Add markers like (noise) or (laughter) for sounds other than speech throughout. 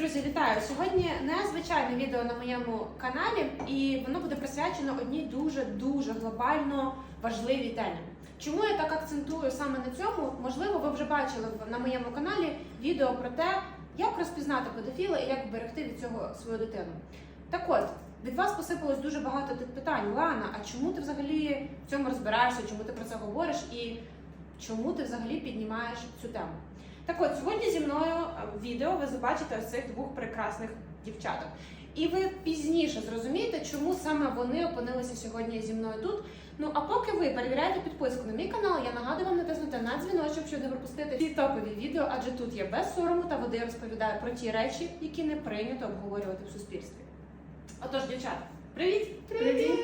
Друзі, вітаю! Сьогодні незвичайне відео на моєму каналі, і воно буде присвячено одній дуже дуже глобально важливій темі. Чому я так акцентую саме на цьому? Можливо, ви вже бачили на моєму каналі відео про те, як розпізнати педофіла і як вберегти від цього свою дитину. Так от, від вас посипалось дуже багато тих питань. Лана, а чому ти взагалі в цьому розбираєшся? Чому ти про це говориш? І чому ти взагалі піднімаєш цю тему? Так от, сьогодні зі мною відео ви побачите ось цих двох прекрасних дівчаток. І ви пізніше зрозумієте, чому саме вони опинилися сьогодні зі мною тут. Ну а поки ви перевіряєте підписку на мій канал, я нагадую вам натиснути на дзвіночок, щоб не пропустити ці топові відео, адже тут я без сорому та води розповідаю про ті речі, які не прийнято обговорювати в суспільстві. Отож, дівчата, привіт! Привіт!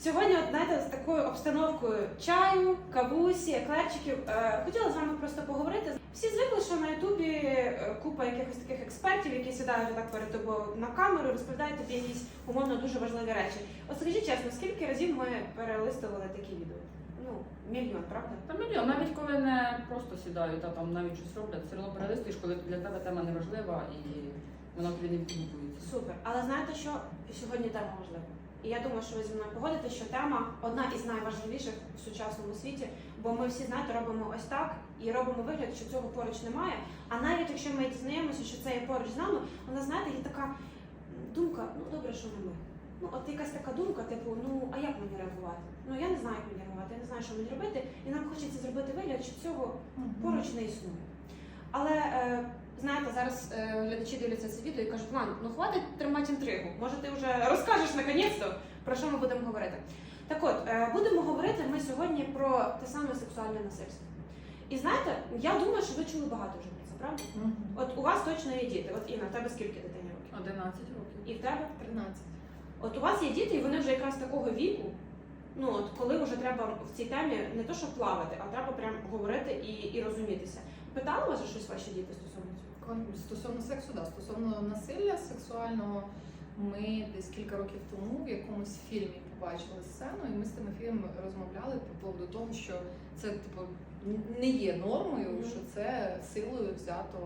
Сьогодні, от, знаєте, з такою обстановкою чаю, кавусі, еклерчиків. Е, хотіла з вами просто поговорити. Всі звикли, що на Ютубі е, купа якихось таких експертів, які сідають отак перед тобою на камеру, розповідають тобі якісь умовно дуже важливі речі. От скажіть чесно, скільки разів ми перелистували такі відео? Ну, мільйон, правда? Та мільйон, навіть коли не просто сідають, а там навіть щось роблять, все одно перелистуєш, коли для тебе тема не важлива і вона тобі не відгукується. Супер. Але знаєте, що сьогодні тема важлива? І я думаю, що ви зі мною погодитесь, що тема одна із найважливіших в сучасному світі, бо ми всі знаєте, робимо ось так і робимо вигляд, що цього поруч немає. А навіть якщо ми дізнаємося, що це є поруч з нами, вона знаєте, є така думка, ну добре, що не ми. Ну, от якась така думка, типу, ну а як мені реагувати? Ну я не знаю, як мені реагувати, я не знаю, що мені робити, і нам хочеться зробити вигляд, що цього поруч не існує. Але е, знаєте, зараз е, глядачі дивляться це відео і кажуть, Лан, ну хватить тримати інтригу. Може, ти вже розкажеш наконець-то, про що ми будемо говорити. Так от, е, будемо говорити ми сьогодні про те саме сексуальне насильство. І знаєте, я думаю, що ви чули багато вже про це, правда? От у вас точно є діти. От Інна, в тебе скільки дитині років? 11 років. І в тебе? 13. От у вас є діти, і вони вже якраз такого віку. Ну от коли вже треба в цій темі не то, що плавати, а треба прям говорити і, і розумітися. Питали вас же щось ваші діти стосовно? Стосовно сексу, да, стосовно насилля сексуального, ми десь кілька років тому в якомусь фільмі побачили сцену, і ми з тим фільмом розмовляли по поводу того, що це типу не є нормою, Мгм. що це силою взято.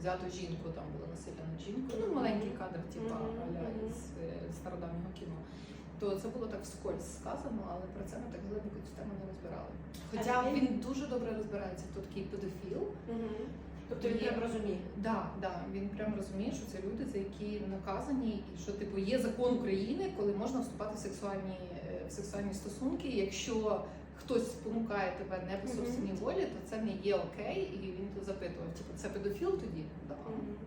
Взято жінку, там було насилля над жінкою, ну маленький кадр, типа аля мгм. з стародавнього кіно. То це було так вскользь сказано, але про це ми так глибоко цю тему не розбирали. Хоча він- дуже добре розбирається, хто такий педофіл, Угу. Тобто він Є. прям розуміє. Да, да, він прям розуміє, що це люди, за які наказані, і що типу є закон України, коли можна вступати в сексуальні е, в сексуальні стосунки. Якщо хтось спонукає тебе не по собственній волі, то це не є окей, і він то запитував, типу, це педофіл тоді? Да.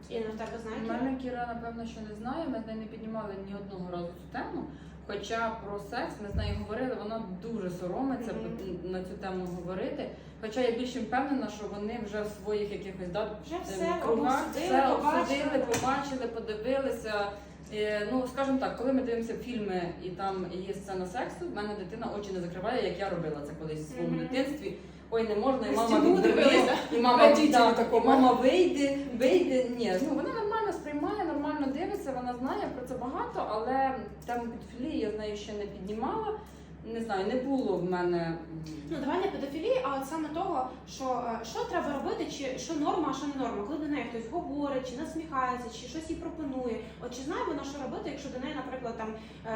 Інна, в тебе У мене Кіра, напевно, що не знає, ми з нею не піднімали ні одного разу цю тему. Хоча про секс ми з нею говорили, вона дуже соромиться Мгм. на цю тему говорити. Хоча я більш впевнена, що вони вже в своїх якихось да, Вже е, все кругах обсудили, все побачили. обсудили, побачили, подивилися. Е, Ну, скажімо так, коли ми дивимося фільми і там є сцена сексу, в мене дитина очі не закриває, як я робила це колись в своєму Мгм. дитинстві. Ой, не можна, і мама відбиває, і мама, да, і мама вийде, вийде. Ні, ну вона нормально сприймає, нормально дивиться, вона знає про це багато, але тему підфілії я з нею ще не піднімала. Не знаю, не було в мене. Ну давай не педофілії, а от саме того, що, е, що треба робити, чи що норма, а що не норма. Коли до неї хтось говорить, чи насміхається, чи щось їй пропонує. От чи знає вона, що робити, якщо до неї, наприклад, там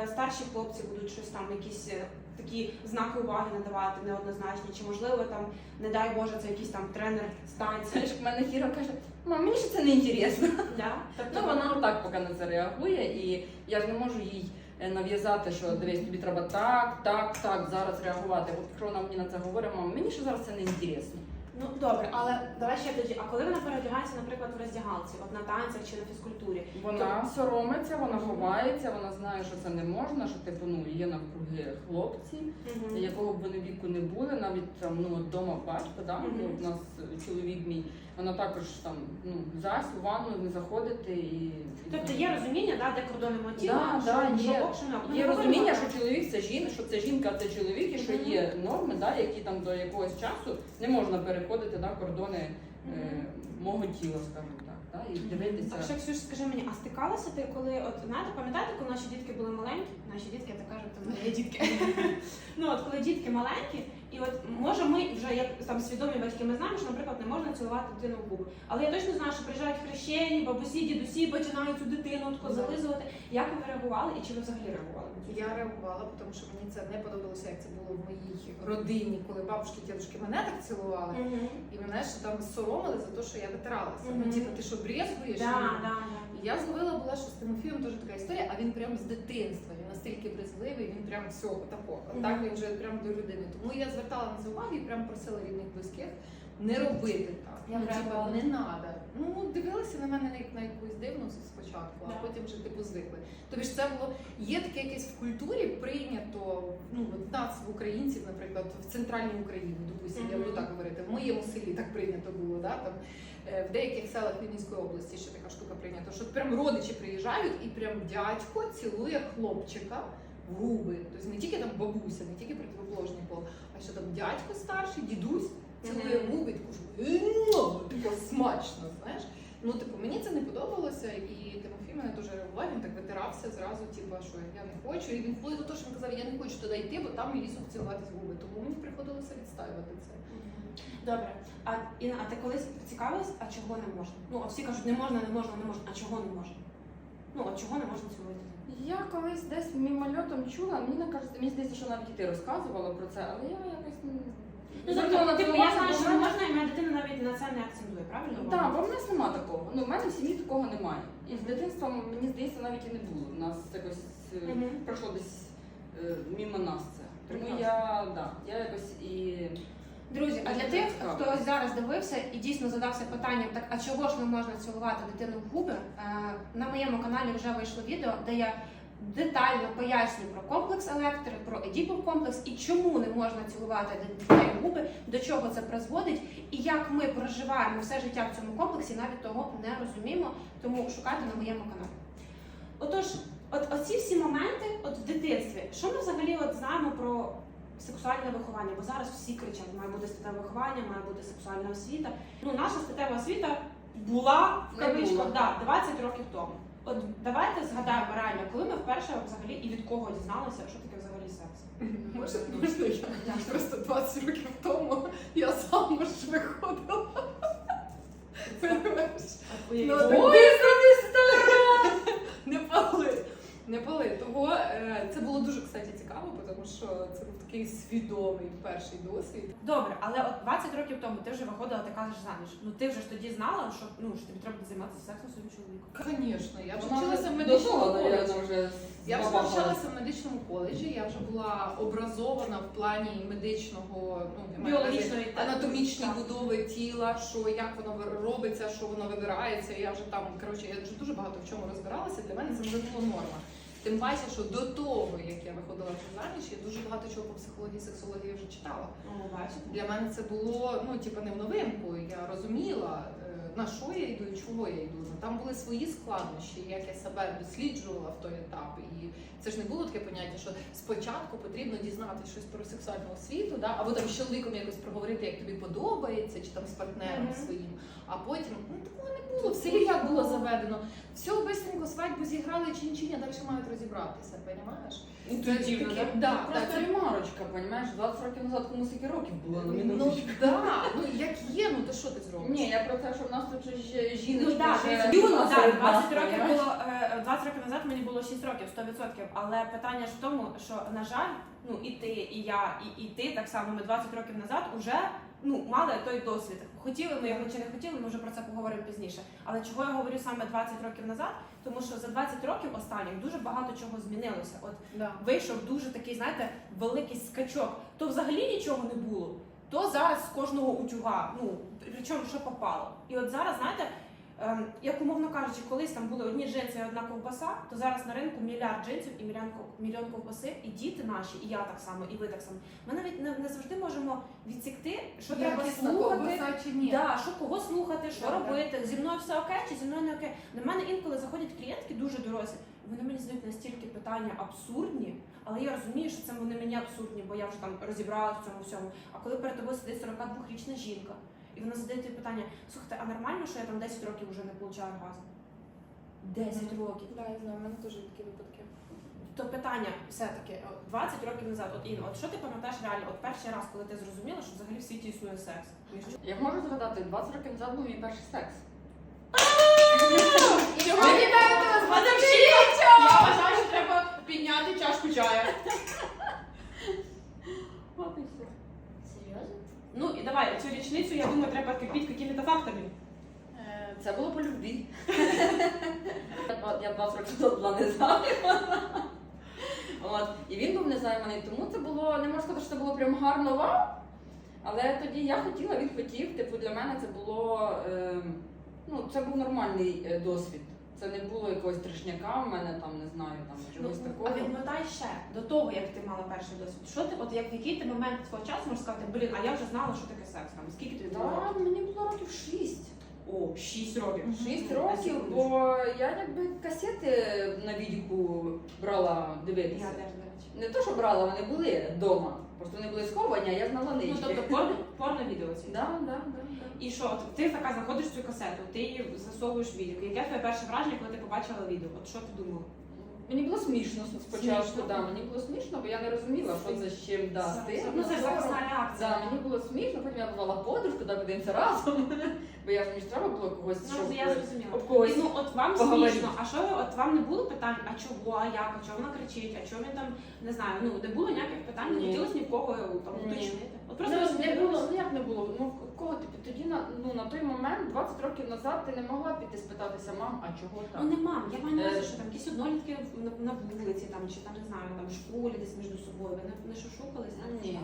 е, старші хлопці будуть щось там, якісь е, такі знаки уваги надавати неоднозначні, чи можливо там, не дай Боже, це якийсь там тренер з танців. Знаєш, в мене Кіра каже, мам, мені ще це не інтересно. Да? Тобто Ну вона отак поки на це реагує, і я ж не можу їй нав'язати, що дивись, тобі треба так, так, так зараз реагувати. От якщо вона мені на це говорить, мама, мені ще зараз це не інтересно. Ну добре, але давай ще тоді. А коли вона переодягається, наприклад, в роздягалці, от на танцях чи на фізкультурі, Вона соромиться, вона ховається, вона знає, що це не можна, що типу ну є навкруги хлопці, Мгм. якого б вони віку не були, навіть там ну от дома батько, да, ну, в нас е, чоловік мій, вона також там ну зась у ванну не заходити і Тобто є розуміння, да, де кордони мого тіла, Да, да, що, є. що не. Є розуміння, що чоловік це жінка, що це жінка, це чоловік, і що Мгм. є норми, да, які там до якогось часу не можна переходити да, кордони е, мого тіла, скажімо так, да, і дивитися. А ще Ксюш, скажи мені, а стикалася ти, коли от знаєте, пам'ятаєте, коли наші дітки були маленькі? Наші дітки, я так кажу, то мої дітки. (laughs) ну от коли дітки маленькі, І от може ми вже як там свідомі батьки, ми знаємо, що, наприклад, не можна цілувати дитину в губи. Але я точно знаю, що приїжджають хрещені, бабусі, дідусі, починають цю дитину тако зализувати. Як ви реагували і чи ви взагалі реагували Я реагувала, тому що мені це не подобалося, як це було в моїй родині, коли бабушки, дідушки мене так цілували. Мгм. І мене ще там соромили за те, що я витиралася. Мгм. Ну, типу, ти що брезгуєш? Да, да, І Я зловила була, що з Тимофієм теж така історія, а він прям з дитинства. Настільки вразливий, він прям все такого. Мгм. Так він вже прям до людини. Тому я звертала на це увагу і прям просила рідних близьких не робити так. Я ну, типа, реагувала. не треба. Ну дивилися на мене як на якусь дивну спочатку, а Да. потім вже типу звикли. Тобто ж це було є таке якесь в культурі прийнято. Ну от нас в українців, наприклад, в центральній Україні, допустимо, я буду так говорити. В моєму селі так прийнято було, да там. Е, В деяких селах Вінницької області ще така штука прийнята, що прям родичі приїжджають і прям дядько цілує хлопчика в губи. Тобто не тільки там бабуся, не тільки противоположний пол, а що там дядько старший, дідусь цілує губи, таку ж «Ну, смачно, знаєш. Ну, типу, мені це не подобалося, і Тимофій мене дуже реагував, він так витирався зразу, типу, що я не хочу. І він вплоть до того, що він казав, я не хочу туди йти, бо там лісу цілуватись в губи. Тому мені приходилося відстаювати це. Добре. А Інна, а ти колись цікавилась, а чого не можна? Ну, от всі кажуть, не можна, не можна, не можна. А чого не можна? Ну, от чого не можна цілувати? Я колись десь мімольотом чула, мені не кажеться, мені здається, що навіть і ти розказувала про це, але я якось не Ну, звернула тобто, типу, я знаю, бо що в не мене- можна, і моя дитина навіть на це не акцентує, правильно? Так, бо в нас нема такого. Ну, в мене в сім'ї такого немає. І з дитинства, мені здається, навіть і не було. У нас якось е, Мгм. пройшло десь е, мімо нас це. Тому Прекрасно. я, да, я якось і. Друзі, а для тих, хто зараз дивився і дійсно задався питанням, так а чого ж не можна цілувати дитину в губи? Е, На моєму каналі вже вийшло відео, де я детально пояснюю про комплекс електри, про едіпов комплекс і чому не можна цілувати дітей губи, до чого це призводить, і як ми проживаємо все життя в цьому комплексі, навіть того не розуміємо. Тому шукайте на моєму каналі. Отож, от оці всі моменти, от в дитинстві, що ми взагалі от знаємо про сексуальне виховання? Бо зараз всі кричать, має бути статеве виховання, має бути сексуальна освіта. Ну, наша статева освіта була в кавичках да, 20 років тому. От давайте згадаємо реально, коли ми вперше взагалі і від кого дізналися, що таке взагалі секс. Може, можна я? Просто 20 років тому я замуж виходила. Ну, Ой, Не пали. Не пали. Того е, це було дуже кстати цікаво, тому що це був такий свідомий перший досвід. Добре, але от 20 років тому ти вже виходила, ти кажеш заміж. Ну ти вже ж тоді знала, що ну що тобі треба займатися сексом своїм чоловіком. Звісно, я вже вчилася в медичному коледжі. вже Я вже навчалася в медичному коледжі, я вже була образована в плані медичного ну, Біологічної так. будови тіла, що як воно робиться, що воно вибирається. Я вже там коротше, я вже дуже багато в чому розбиралася. Для мене це вже було норма. Тим паче, що до того, як я виходила вже заміж, я дуже багато чого по психології, сексології вже читала. Ну, бачите. Для мене це було ну, типу, не в новинку. Я розуміла, е, на що я йду і чого я йду. Ну, там були свої складнощі, як я себе досліджувала в той етап. І це ж не було таке поняття, що спочатку потрібно дізнатися щось про сексуальну освіту, да? або там з чоловіком якось проговорити, як тобі подобається, чи там з партнером Мгм. своїм. А потім ну, такого не було. В селі як було заведено. Все, бистренько свадьбу зіграли чин-чин, а далі мають розібратися, розумієш? Інтуїтивно, Таке- да? Просто да, це- ремарочка, понімаєш? 20 років назад кому скільки років було на Ну минуточку. да, ну як є, ну то що ти зробиш? Ні, я про те, що в нас тут же ж жіночки Ну так, вже юна так, серед 20 років понімаєш? було е, 20 років назад мені було 6 років, 100%. Але питання ж в тому, що на жаль, ну і ти, і я, і, і ти так само. Ми 20 років назад уже ну мали той досвід. Хотіли ми його чи не хотіли, ми вже про це поговоримо пізніше. Але чого я говорю саме 20 років назад? Тому що за 20 років останніх дуже багато чого змінилося. От Да. вийшов дуже такий, знаєте, великий скачок. То взагалі нічого не було. То зараз з кожного утюга, ну причому що попало. І от зараз, знаєте, як умовно кажучи, колись там були одні джинси і одна ковбаса, то зараз на ринку мільярд джинсів і мільйон, ков- ковбаси, і діти наші, і я так само, і ви так само. Ми навіть не, не завжди можемо відсікти, що треба слухати. чи ні? Да, що кого слухати, що да. робити, зі мною все окей, чи зі мною не окей. До мене інколи заходять клієнтки дуже дорослі. Вони мені задають настільки питання абсурдні, але я розумію, що це вони мені абсурдні, бо я вже там розібралася в цьому всьому. А коли перед тобою сидить 42-річна жінка, і вона задає тобі питання: слухайте, а нормально, що я там 10 років вже не получаю оргазм? 10 років. Да, я знаю, в мене теж такі випадки. То питання все-таки 20 років назад, от Інна, от що ти пам'ятаєш реально, от перший раз, коли ти зрозуміла, що взагалі в світі існує секс? Я можу згадати, 20 років назад був мій перший секс. (laughs) Чого Я вважаю, що треба підняти чашку чая. От і все. Серйозно? Ну і давай, цю річницю, я думаю, треба кипіть якими-то фактами. Е, Це було по любві. (laughs) Я два- Я 20 років назад була незаймана. От. І він був незайманий, тому це було, не можу сказати, що це було прям гарно вау. Але тоді я хотіла, він хотів. Типу для мене це було е, ну, це був нормальний е, досвід. Це не було якогось трешняка в мене там, не знаю, там чогось Ну, такого. а відмотай ще до того, як ти мала перший досвід. Що ти, от як в який ти момент свого часу можеш сказати, блін, а я вже знала, що таке секс. Там скільки тобі було? Так, років? мені було років 6. О, 6 років. Шість Ну, років, бо я якби касети на відіку брала дивитися. я теж, до речі. Не то, що брала, вони були вдома. Просто вони були сховані, а я знала Ну, нички. тобто порно, порно відео ці. Да, да, да, да. І що, от ти така знаходиш цю касету, ти її засовуєш в відео. Яке твоє перше враження, коли ти побачила відео? От що ти думала? Мені було смішно спочатку, Смішно? да, мені було смішно, бо я не розуміла, що це з чим да, стидно, Ну це ж захисна реакція. Да, мені було смішно, потім я позвала подружку, да подивимося разом. Бо я ж мені ж треба було когось, Ну, щоб я зрозуміла. об когось. Ну от вам поговорити. смішно, а що от вам не було питань, а чого, а як, а чого вона кричить, а чого він там не знаю, ну не було ніяких питань, не Ні. хотілося ні в кого там Ні. уточнити. От Просто просто не було, ну як не було? Ну кого ти тоді на ну на той момент, 20 років назад, ти не могла піти спитатися мам, а чого Ну не мам, я маю на увазі, Е, що там якісь однолітки на, на вулиці там чи там не знаю, там в школі десь між собою. Ви не, не шушукались, не Ні.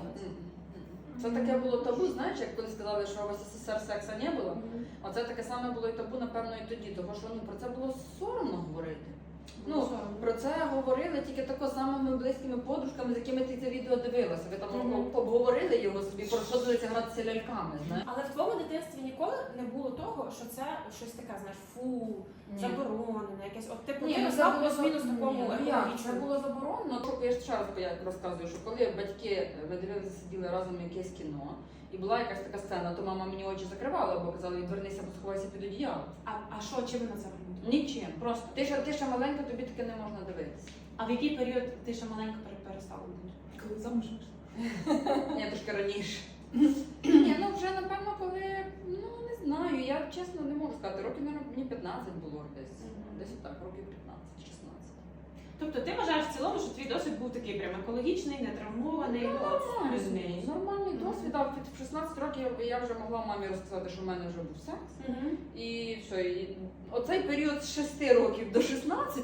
Це таке було табу, знаєш, як коли сказали, що в СССР секса не було. Оце таке саме було і табу, напевно, і тоді, тому що ну про це було соромно говорити. Ну. Про це говорили тільки тако з самими близькими подружками, з якими ти це відео дивилася. Ви там обговорили його собі, проходилися гратися ляльками, знаєш. Але в твоєму дитинстві ніколи не було того, що це щось таке, знаєш, фу, заборонено, якесь. От типу, ти ну, було плюс-мінус такому Ні, ну Це було заборонено. Тобто я ще раз розказую, що коли батьки ми дивилися, сиділи разом якесь кіно, і була якась така сцена, то мама мені очі закривала, бо казала, відвернися, бо сховайся під одіяло. А, а що, чим ви на це робите? Нічим. Просто ти ще ти ще маленька, тобі таке не можна дивитися. А в який період ти ще маленька пере- перестала бути? Коли замуж вийшла? (laughs) Ні, трошки раніше. Ні, ну вже напевно, коли ну не знаю, я чесно не можу сказати. Років мені 15 було десь. Мгм. Десь так, років 15-16. Тобто ти вважаєш в цілому, що твій досвід був такий прям екологічний, нетравмований, ну, от, плюс-мінус. Нормальний досвід, а в 16 років я вже могла мамі розказати, що в мене вже був секс. Мгм. І все, і оцей період з 6 років до 16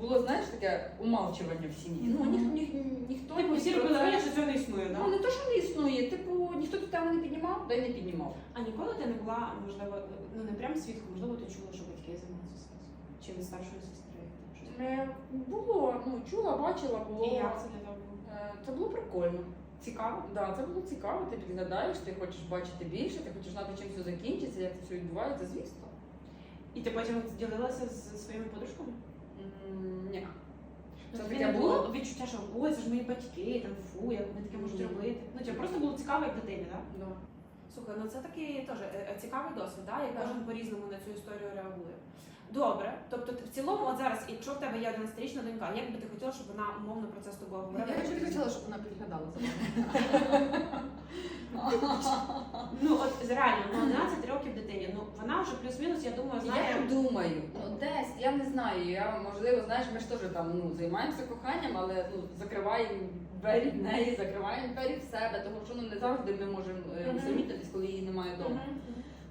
було, знаєш, таке умалчування в сім'ї. Ну, ні, ні, ніхто Типу, всі про робили це- вигляд, що цього не існує, Ну, так? не то, що не існує, типу, ніхто цю тему не піднімав, да й не піднімав. А ніколи ти не була, можливо, ну не прям свідком, можливо, ти чула, що батьки займаються сексом? Чи від старшої сестри? Там щось таке? Е, Було, ну, чула, бачила, було. І як це для тебе було? Е, Це було прикольно. Цікаво? Да, це було цікаво, ти підглядаєш, ти хочеш бачити більше, ти хочеш знати, чим все закінчиться, як це все відбувається, звісно. І ти потім ділилася з своїми подружками? М, Ні. Це Це таке таке було відчуття, що ой, це ж мої батьки, там фу, як вони таке можуть Ні. робити. Ну тебе просто було цікаво як дитині, так? Да. Слухай, ну це такий теж е, е, цікавий досвід, да? Так. кожен по-різному на цю історію реагує. Добре, тобто ти в цілому, от зараз, якщо в тебе є 11-річна донька, як би ти хотіла, щоб вона умовно про це з тобою говорила? Я б хотіла, щоб вона підглядала за мною. (laughs) Ну от реально, ну 11 років дитині, ну вона вже плюс-мінус, я думаю, знає. Я думаю, ну десь, я не знаю, я можливо, знаєш, ми ж теж там ну, займаємося коханням, але ну, закриваємо двері в неї, закриваємо двері в себе, тому що ну, не завжди ми можемо е, Мгм. усамітитись, коли її немає вдома.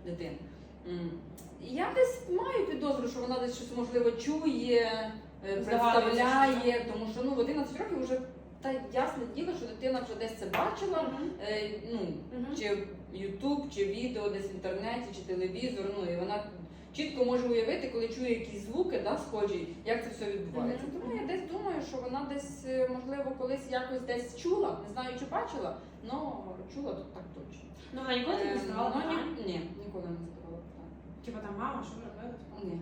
Дитини. Я десь маю підозру, що вона десь щось можливо чує, е, представляє, тому що ну в 11 років вже та ясне діло, що дитина вже десь це бачила. Е, ну, Мгм. чи Ютуб, чи відео десь в інтернеті, чи телевізор. Ну і вона чітко може уявити, коли чує якісь звуки, да, схожі, як це все відбувається. Мгм. Тому я десь думаю, що вона десь е, можливо колись якось десь чула, не знаю, чи бачила, але чула то так точно. Ну вона ніколи не задавала ну, ні, ні, ніколи не питань. Типа там мама, що ви робили? Ні.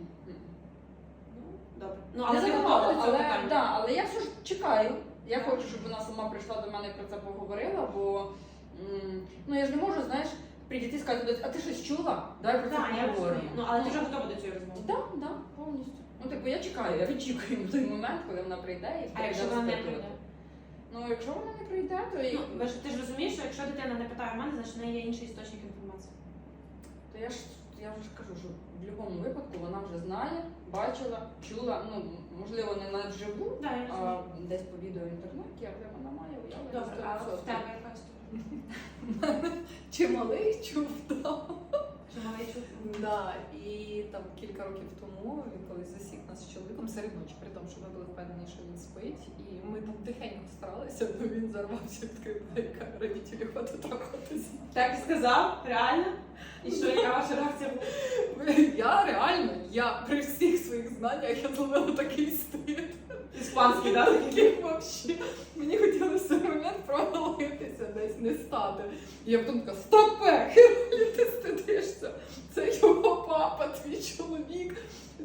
Ну, добре. Ну, Але але не задавала, але, да, але я все ж чекаю. Я Так. хочу, щоб вона сама прийшла до мене і про це поговорила, бо м, ну я ж не можу, знаєш, прийти і сказати, а ти щось чула? Давай про це Так, я поговоримо. розумію. Ну, але ти вже готова до цієї розмови. Так, так, повністю. Ну, типу, я чекаю, я відчікую той момент, коли вона прийде і А якщо вона не розпитувати. прийде? Ну, якщо вона не прийде, то, і... Ну, ви ж- ти ж розумієш, що якщо дитина не питає в мене, значить в неї є інший істочник інформації. то я ж я вже кажу, що в будь-якому випадку вона вже знає, бачила, чула, ну можливо, не навживу, Да, а десь по відео інтернеті, але вона має уявлення. Добре, а в тебе яка історія? (laughs) Чималий чув там. Чи? Да, і там кілька років тому він колись засік нас з чоловіком серед ночі, при тому, що ми були впевнені, що він спить, і ми там тихенько старалися, то він зарвався відкрив двері, каже, родителі ходить трахатися. Так і сказав? Реально? І що, яка ваша реакція була? Я реально, я при всіх своїх знаннях я зловила такий стид. Іспанський, так? Такий вообще. Мені хотілося в момент провалитися десь, не стати. І я потім така, стопе, ти. Це його папа, твій чоловік.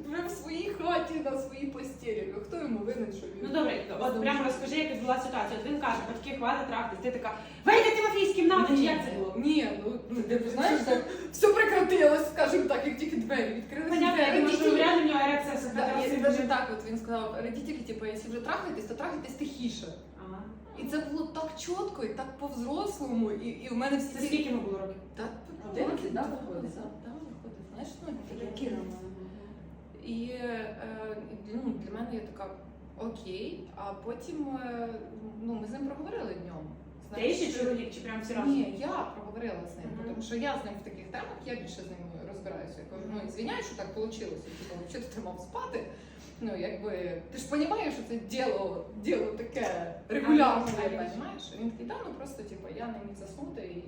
Вже в своїй хаті на своїй постелі. Ну, Хто йому винен, що він? Ну добре, от прямо розкажи, як відбулася ситуація. От він каже, батьки хватить трахтись. Ти така, вийди Тимофій з кімнати, чи як це було? Ні, ну, ну Ти знаєш, так все прекратилось, скажімо так, як тільки двері відкрилися. Понятно, я думаю, що реально в нього ерекція Да, секретаря. і навіть так, от він сказав, родителі, типу, якщо вже трахаєтесь, то трахайтесь тихіше. І це було так чітко і так по-взрослому, і, і в мене всі Це скільки йому було років? Та, Одинадцять, да, виходить? да, виходить. Знаєш, ну, такі. І е, ну, для мене я така окей, а потім е, ну, ми з ним проговорили днем. Ти ще чоловік, чи прям всі разом? Ні, я проговорила з ним, Мгм. тому що я з ним в таких темах, я більше з ним розбираюся. Я кажу, ну ізвиняй, що так вийшло, типу, що ти мав спати. Ну, якби, ти ж розумієш, що це діло, діло таке регулярне, А, ну, розумієш? Він такий, да, ну просто типу, я не міг заснути і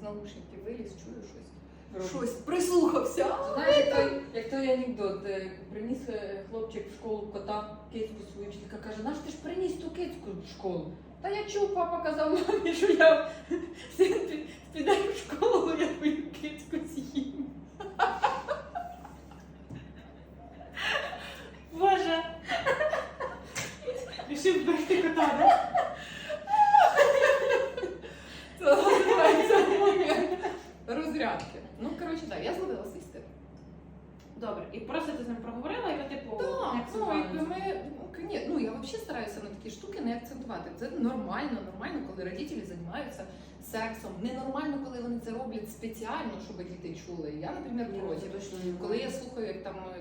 з наушників виліз, чую щось. Щось прислухався. Знаєш, як той, як той анекдот, е, приніс е, хлопчик в школу кота кицьку свою вчителька каже, наш ти ж приніс ту кицьку в школу. Та я чув, папа казав мамі, що я (laughs) син пі- піде в школу, я твою кицьку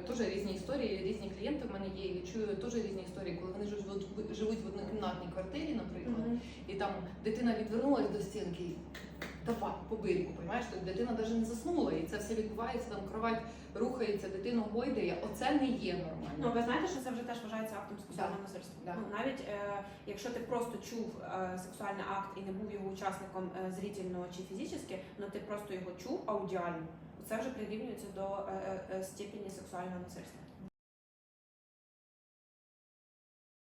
Теж різні історії, різні клієнти в мене є, і чую теж різні історії, коли вони живуть, живуть в однокімнатній квартирі, наприклад, Мгм. і там дитина відвернулась до стінки. Давай, по розумієш? Тобто дитина навіть не заснула, і це все відбувається, там кровать рухається, дитину гойдає. Оце не є Ну, нормально. ви знаєте, що це вже теж вважається актом сексуального Да. насильства. Да. Ну, навіть е, якщо ти просто чув е, сексуальний акт і не був його учасником е, зрительно чи фізично, але ти просто його чув аудіально, це вже прирівнюється до е, е, степені сексуального насильства.